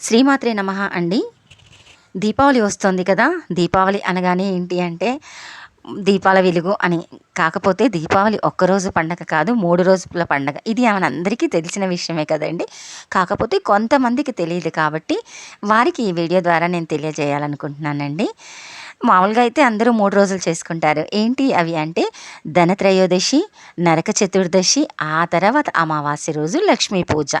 శ్రీమాత్రే నమ అండి. దీపావళి వస్తుంది కదా దీపావళి అనగానే ఏంటి అంటే దీపాల వెలుగు అని. కాకపోతే దీపావళి ఒక్కరోజు పండగ కాదు మూడు రోజుల పండగ. ఇది మనందరికీ తెలిసిన విషయమే కదండి. కాకపోతే కొంతమందికి తెలియదు కాబట్టి వారికి ఈ వీడియో ద్వారా నేను తెలియజేయాలనుకుంటున్నానండి. మామూలుగా అయితే అందరూ మూడు రోజులు చేసుకుంటారు. ఏంటి అవి అంటే ధనత్రయోదశి నరక చతుర్దశి ఆ తర్వాత అమావాస్య రోజు లక్ష్మీ పూజ.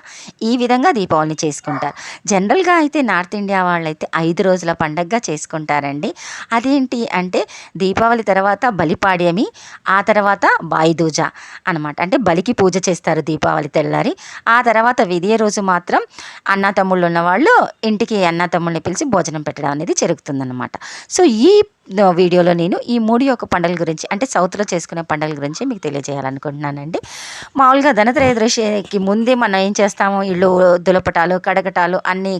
ఈ విధంగా దీపావళిని చేసుకుంటారు. జనరల్గా అయితే నార్త్ ఇండియా వాళ్ళైతే ఐదు రోజుల పండగగా చేసుకుంటారండి. అదేంటి అంటే దీపావళి తర్వాత బలిపాడ్యమి ఆ తర్వాత బాయిదూజ అనమాట అంటే బలికి పూజ చేస్తారు దీపావళి తెల్లారి. ఆ తర్వాత విధియ రోజు మాత్రం అన్న తమ్ముళ్ళు ఇంటికి అన్న తమ్ముళ్ళని పిలిచి భోజనం పెట్టడం అనేది జరుగుతుందన్నమాట. సో ఈ ఈ వీడియోలో నేను ఈ మూడు యొక్క పండుగల గురించి అంటే సౌత్లో చేసుకునే పండుగల గురించి మీకు తెలియజేయాలనుకుంటున్నానండి. మామూలుగా ధనత్రయోదశికి ముందే మనం ఏం చేస్తాము? ఇళ్ళు దులపటాలు కడగటాలు అన్నీ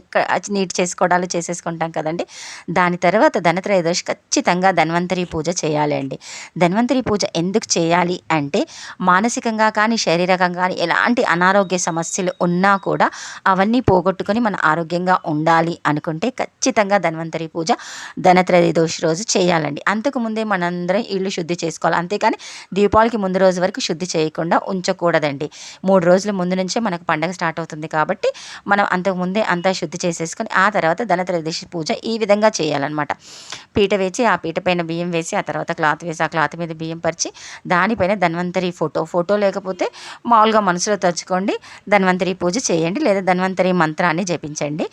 నీట్ చేసుకోవడాలు చేసేసుకుంటాం కదండి. దాని తర్వాత ధనత్రయోదశి ఖచ్చితంగా ధన్వంతరి పూజ చేయాలండి. ధన్వంతరి పూజ ఎందుకు చేయాలి అంటే మానసికంగా కానీ శారీరకంగా కానీ ఎలాంటి అనారోగ్య సమస్యలు ఉన్నా కూడా అవన్నీ పోగొట్టుకొని మన ఆరోగ్యంగా ఉండాలి అనుకుంటే ఖచ్చితంగా ధన్వంతరి పూజ ధనత్రయోదశి రోజు చేయాలండి. అంతకు ముందే మనందరం ఇల్లు శుద్ధి చేసుకోవాలి. అంతేకాని దీపావళికి ముందు రోజు వరకు శుద్ధి చేయకుండా ఉంచకూడదండి. మూడు రోజుల ముందు నుంచే మనకు పండగ స్టార్ట్ అవుతుంది కాబట్టి మనం అంతకు ముందే అంతా శుద్ధి చేసేసుకొని ఆ తర్వాత ధనత్రయోదశి పూజ ఈ విధంగా చేయాలన్నమాట. పీట వేసి ఆ పీట పైన బియ్యం వేసి ఆ తర్వాత క్లాత్ వేసి ఆ క్లాత్ మీద బియ్యం పరిచి దానిపైన ధన్వంతరి ఫోటో. ఫోటో లేకపోతే మామూలుగా మనసులో తలుచుకోండి ధన్వంతరి పూజ చేయండి లేదా ధన్వంతరి మంత్రాన్ని జపించండి.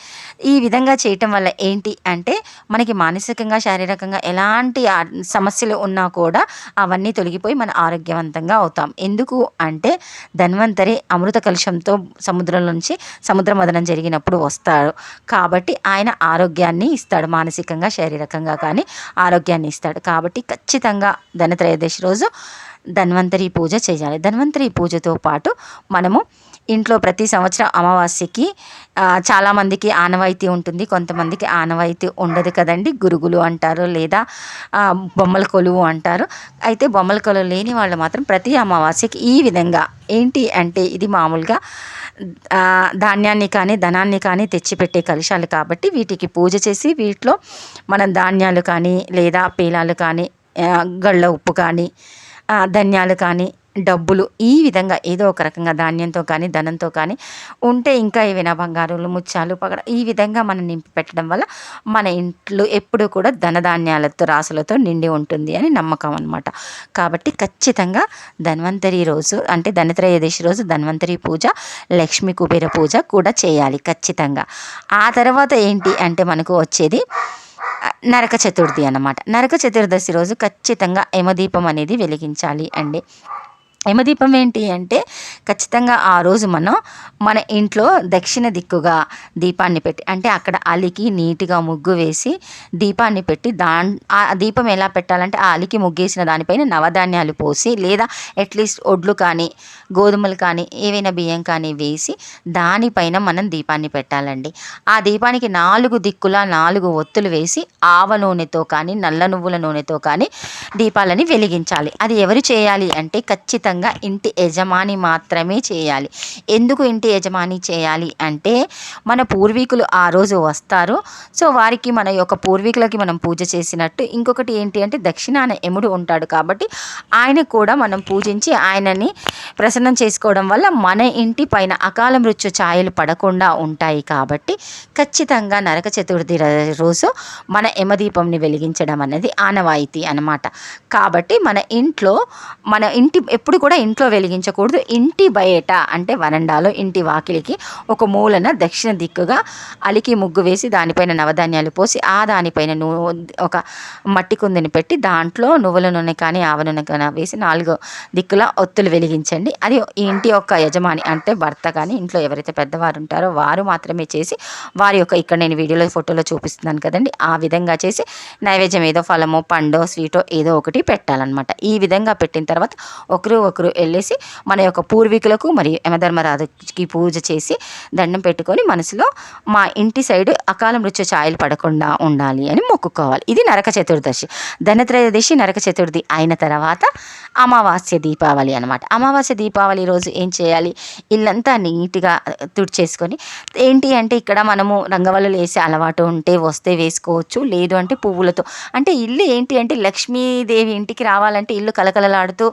ఈ విధంగా చేయటం వల్ల ఏంటి అంటే మనకి మానసికంగా శారీరకంగా ఎలాంటి సమస్యలు ఉన్నా కూడా అవన్నీ తొలగిపోయి మన ఆరోగ్యవంతంగా అవుతాం. ఎందుకు అంటే ధన్వంతరి అమృత కలుషంతో సముద్రం నుంచి సముద్ర మదనం జరిగినప్పుడు వస్తాడు. కాబట్టి ఆయన ఆరోగ్యాన్ని ఇస్తాడు మానసికంగా శారీరకంగా కానీ. ఆరోగ్యాన్ని ఇస్తాడు. కాబట్టి ఖచ్చితంగా ధనత్రయోదశి రోజు ధన్వంతరి పూజ చేయాలి. ధన్వంతరి పూజతో పాటు మనము ఇంట్లో ప్రతి సంవత్సరం అమావాస్యకి చాలామందికి ఆనవాయితీ ఉంటుంది. కొంతమందికి ఆనవాయితీ ఉండదు కదండి. గురుగులు అంటారు లేదా బొమ్మల కొలువు అంటారు. అయితే బొమ్మల కొలువు లేని వాళ్ళు మాత్రం ప్రతి అమావాస్యకి ఈ విధంగా ఏంటి అంటే ఇది మామూలుగా ధాన్యాన్ని కానీ ధనాన్ని కానీ తెచ్చిపెట్టే కలుషాలు కాబట్టి వీటికి పూజ చేసి వీటిలో మనం ధాన్యాలు కానీ లేదా పేలాలు కానీ గళ్ళ ఉప్పు కానీ ధనియాలు ధన్యాలు కానీ డబ్బులు ఈ విధంగా ఏదో ఒక రకంగా ధాన్యంతో కానీ ధనంతో కానీ ఉంటే ఇంకా ఏవైనా బంగారులు ముత్యాలు పగడ ఈ విధంగా మనం నింపి పెట్టడం వల్ల మన ఇంట్లో ఎప్పుడూ కూడా ధనధాన్యాలతో రాసులతో నిండి ఉంటుంది అని నమ్మకం అనమాట కాబట్టి ఖచ్చితంగా ధన్వంతరి రోజు అంటే ధనత్రయోదశి రోజు ధన్వంతరి పూజ లక్ష్మీ కుబేర పూజ కూడా చేయాలి ఖచ్చితంగా. ఆ తర్వాత ఏంటి అంటే మనకు వచ్చేది నరక చతుర్థి అన్నమాట. నరక చతుర్దశి రోజు ఖచ్చితంగా యమదీపం అనేది వెలిగించాలి అండి. యమదీపం ఏంటి అంటే ఖచ్చితంగా ఆ రోజు మనం మన ఇంట్లో దక్షిణ దిక్కుగా దీపాన్ని పెట్టి అంటే అక్కడ అలికి నీట్గా ముగ్గు వేసి దీపాన్ని పెట్టి దా ఆ దీపం ఎలా పెట్టాలంటే ఆ అలికి ముగ్గేసిన దానిపైన నవధాన్యాలు పోసి లేదా అట్లీస్ట్ ఒడ్లు కానీ గోధుమలు కానీ ఏవైనా బియ్యం కానీ వేసి దానిపైన మనం దీపాన్ని పెట్టాలండి. ఆ దీపానికి నాలుగు దిక్కులా నాలుగు ఒత్తులు వేసి ఆవ నూనెతో కానీ నల్ల నువ్వుల నూనెతో కానీ దీపాలని వెలిగించాలి. అది ఎవరు చేయాలి అంటే ఖచ్చితంగా ఇంటి యజమాని మాత్రమే చేయాలి. ఎందుకు ఇంటి యజమాని చేయాలి అంటే మన పూర్వీకులు ఆ రోజు వస్తారు. సో వారికి మన యొక్క పూర్వీకులకి మనం పూజ చేసినట్టు ఇంకొకటి ఏంటి అంటే దక్షిణాన యముడు ఉంటాడు కాబట్టి ఆయన కూడా మనం పూజించి ఆయనని ప్రసన్నం చేసుకోవడం వల్ల మన ఇంటి పైన అకాల మృత్యు ఛాయలు పడకుండా ఉంటాయి కాబట్టి ఖచ్చితంగా నరక చతుర్థి రోజు మన యమదీపంని వెలిగించడం అనేది ఆనవాయితీ అన్నమాట. కాబట్టి మన ఇంట్లో మన ఇంటి ఎప్పుడు కూడా ఇంట్లో వెలిగించకూడదు. ఇంటి బయట అంటే వరండాలో ఇంటి వాకిలికి ఒక మూలన దక్షిణ దిక్కుగా అలికి ముగ్గు వేసి దానిపైన నవధాన్యాలు పోసి ఆ దానిపైన నూ ఒక మట్టి కుందిని పెట్టి దాంట్లో నువ్వుల నూనె కానీ ఆవ నూనె కానీ వేసి నాలుగు దిక్కుల ఒత్తులు వెలిగించండి. అది ఇంటి యొక్క యజమాని అంటే భర్త కానీ ఇంట్లో ఎవరైతే పెద్దవారు ఉంటారో వారు మాత్రమే చేసి వారి యొక్క ఇక్కడ నేను వీడియోలో ఫోటోలో చూపిస్తున్నాను కదండి ఆ విధంగా చేసి నైవేద్యం ఏదో ఫలమో పండో స్వీటో ఏదో ఒకటి పెట్టాలన్నమాట. ఈ విధంగా పెట్టిన తర్వాత ఒకరు ఒకరు వెళ్ళేసి మన యొక్క పూర్వీకులకు మరియు యమధర్మరాజుకి పూజ చేసి దండం పెట్టుకొని మనసులో మా ఇంటి సైడ్ అకాల మృత్యు ఛాయలు పడకుండా ఉండాలి అని మొక్కుకోవాలి. ఇది నరక చతుర్దశి. ధనత్రయోదశి నరక చతుర్థి అయిన తర్వాత అమావాస్య దీపావళి అనమాట అమావాస్య దీపావళి రోజు ఏం చేయాలి? ఇల్లంతా నీట్గా తుడిచేసుకొని ఏంటి అంటే ఇక్కడ మనము రంగవల్లులు వేసే అలవాటు ఉంటే వస్తే వేసుకోవచ్చు. లేదు అంటే పువ్వులతో. అంటే ఇల్లు ఏంటి అంటే లక్ష్మీదేవి ఇంటికి రావాలంటే ఇల్లు కలకలలాడుతూ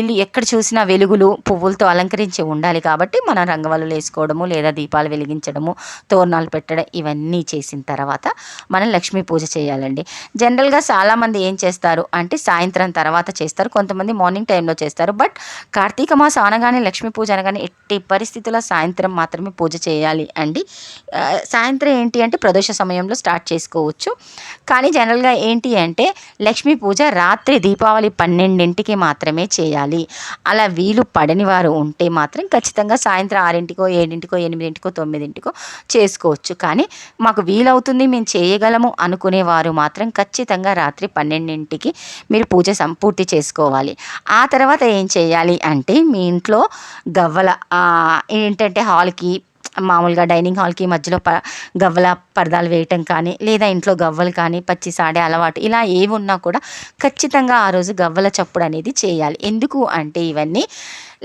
ఇల్లు ఎక్కడ చూసినా వెలుగులు పువ్వులతో అలంకరించి ఉండాలి కాబట్టి మనం రంగవల్లులు వేసుకోవడము లేదా దీపాలు వెలిగించడము తోరణాలు పెట్టడం ఇవన్నీ చేసిన తర్వాత మనం లక్ష్మీ పూజ చేయాలండి. జనరల్గా చాలామంది ఏం చేస్తారు అంటే సాయంత్రం తర్వాత చేస్తారు కొంతమంది మార్నింగ్ టైంలో చేస్తారు. బట్ కార్తీక మాసం అనగానే లక్ష్మీ పూజ అనగానే ఎట్టి పరిస్థితుల్లో సాయంత్రం మాత్రమే పూజ చేయాలి అండి. సాయంత్రం ఏంటి అంటే ప్రదోష సమయంలో స్టార్ట్ చేసుకోవచ్చు. కానీ జనరల్గా ఏంటి అంటే లక్ష్మీ పూజ రాత్రి దీపావళి పన్నెండింటికి మాత్రమే చేయాలి. అలా వీలు పడని వారు ఉంటే మాత్రం ఖచ్చితంగా సాయంత్రం ఆరింటికో ఏడింటికో ఎనిమిదింటికో తొమ్మిదింటికో చేసుకోవచ్చు. కానీ మాకు వీలవుతుంది మేము చేయగలము అనుకునేవారు మాత్రం ఖచ్చితంగా రాత్రి పన్నెండింటికి మీరు పూజ సంపూర్తి చేసుకోవాలి. ఆ తర్వాత ఏం చేయాలి అంటే మీ ఇంట్లో గవ్వల ఏంటంటే హాల్కి మామూలుగా డైనింగ్ హాల్కి మధ్యలో ప గవ్వల పరదాలు వేయటం కానీ లేదా ఇంట్లో గవ్వలు కానీ పచ్చి సాడే అలవాటు ఇలా ఏవి ఉన్నా కూడా ఖచ్చితంగా ఆ రోజు గవ్వల చప్పుడు అనేది చేయాలి. ఎందుకు అంటే ఇవన్నీ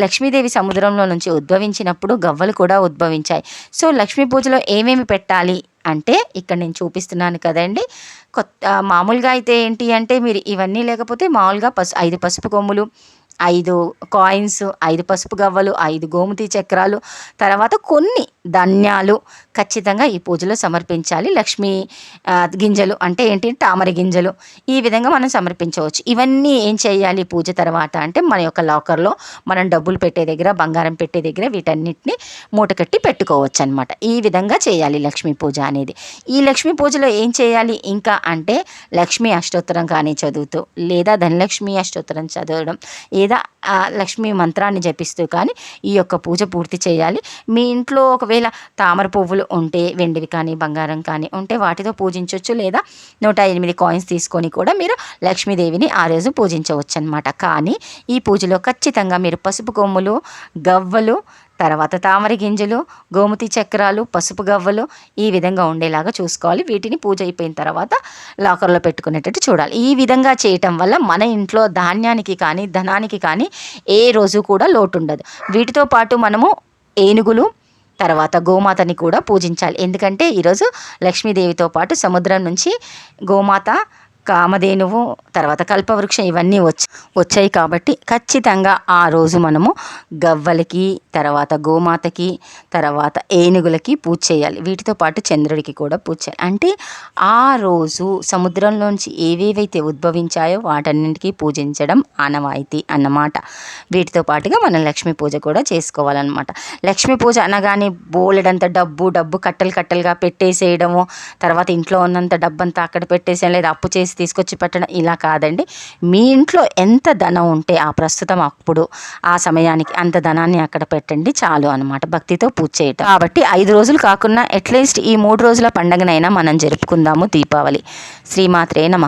లక్ష్మీదేవి సముద్రంలో నుంచి ఉద్భవించినప్పుడు గవ్వలు కూడా ఉద్భవించాయి. సో లక్ష్మీ పూజలో ఏమేమి పెట్టాలి అంటే ఇక్కడ నేను చూపిస్తున్నాను కదండి. కొత్త మామూలుగా అయితే ఏంటి అంటే మీరు ఇవన్నీ లేకపోతే మామూలుగా పసు ఐదు పసుపు కొమ్ములు ఐదు కాయిన్స్ ఐదు పసుపు గవ్వలు ఐదు గోమతి చక్రాలు తర్వాత కొన్ని ధాన్యాలు ఖచ్చితంగా ఈ పూజలో సమర్పించాలి. లక్ష్మీ గింజలు అంటే ఏంటి? తామర గింజలు. ఈ విధంగా మనం సమర్పించవచ్చు. ఇవన్నీ ఏం చేయాలి పూజ తర్వాత అంటే మన యొక్క లాకర్లో మనం డబ్బులు పెట్టే దగ్గర బంగారం పెట్టే దగ్గర వీటన్నిటిని మూటకట్టి పెట్టుకోవచ్చు అనమాట ఈ విధంగా చేయాలి లక్ష్మీ పూజ అనేది. ఈ లక్ష్మీ పూజలో ఏం చేయాలి? ఇంకా అంటే లక్ష్మీ అష్టోత్తరం కానీ చదువుతూ లేదా ధనలక్ష్మి అష్టోత్తరం చదవడం లేదా ఆ లక్ష్మీ మంత్రాన్ని జపిస్తూ కానీ ఈ యొక్క పూజ పూర్తి చేయాలి. మీ ఇంట్లో ఒకవేళ తామర పువ్వులు ఉంటే వెండివి కానీ బంగారం కానీ ఉంటే వాటితో పూజించవచ్చు లేదా నూట ఎనిమిది కాయిన్స్ తీసుకొని కూడా మీరు లక్ష్మీదేవిని ఆ రోజు పూజించవచ్చు అనమాట కానీ ఈ పూజలో ఖచ్చితంగా మీరు పసుపు కొమ్ములు గవ్వలు తర్వాత తామర గింజలు గోమతి చక్రాలు పసుపు గవ్వలు ఈ విధంగా ఉండేలాగా చూసుకోవాలి. వీటిని పూజ అయిపోయిన తర్వాత లాకర్లో పెట్టుకునేటట్టు చూడాలి. ఈ విధంగా చేయటం వల్ల మన ఇంట్లో ధాన్యానికి కానీ ధనానికి కానీ ఏ రోజు కూడా లోటు ఉండదు వీటితో పాటు మనము ఏనుగులు తర్వాత గోమాతని కూడా పూజించాలి. ఎందుకంటే ఈరోజు లక్ష్మీదేవితో పాటు సముద్రం నుంచి గోమాత కామధేనువు తర్వాత కల్పవృక్షం ఇవన్నీ వచ్చి వచ్చాయి కాబట్టి ఖచ్చితంగా ఆ రోజు మనము గవ్వలకి తర్వాత గోమాతకి తర్వాత ఏనుగులకి పూజ చేయాలి. వీటితో పాటు చంద్రుడికి కూడా పూజ చేయాలి. అంటే ఆ రోజు సముద్రంలోంచి ఏవేవైతే ఉద్భవించాయో వాటన్నింటికీ పూజించడం ఆనవాయితీ అన్నమాట. వీటితో పాటుగా మనం లక్ష్మీ పూజ కూడా చేసుకోవాలన్నమాట. లక్ష్మీ పూజ అనగానే బోలెడంత డబ్బు డబ్బు కట్టలు కట్టలుగా పెట్టేసేయడము తర్వాత ఇంట్లో ఉన్నంత డబ్బంతా అక్కడ పెట్టేసేయడం లేదా అప్పు చేసి తీసుకొచ్చి పెట్టడం ఇలా కాదండి. మీ ఇంట్లో ఎంత ధనం ఉంటే ఆ ప్రస్తుతం అప్పుడు ఆ సమయానికి అంత ధనాన్ని అక్కడ పెట్టండి చాలు అనమాట భక్తితో పూజ చేయటం. కాబట్టి ఐదు రోజులు కాకుండా అట్లీస్ట్ ఈ మూడు రోజుల పండగనైనా మనం జరుపుకుందాము దీపావళి. శ్రీమాత్రే నమ.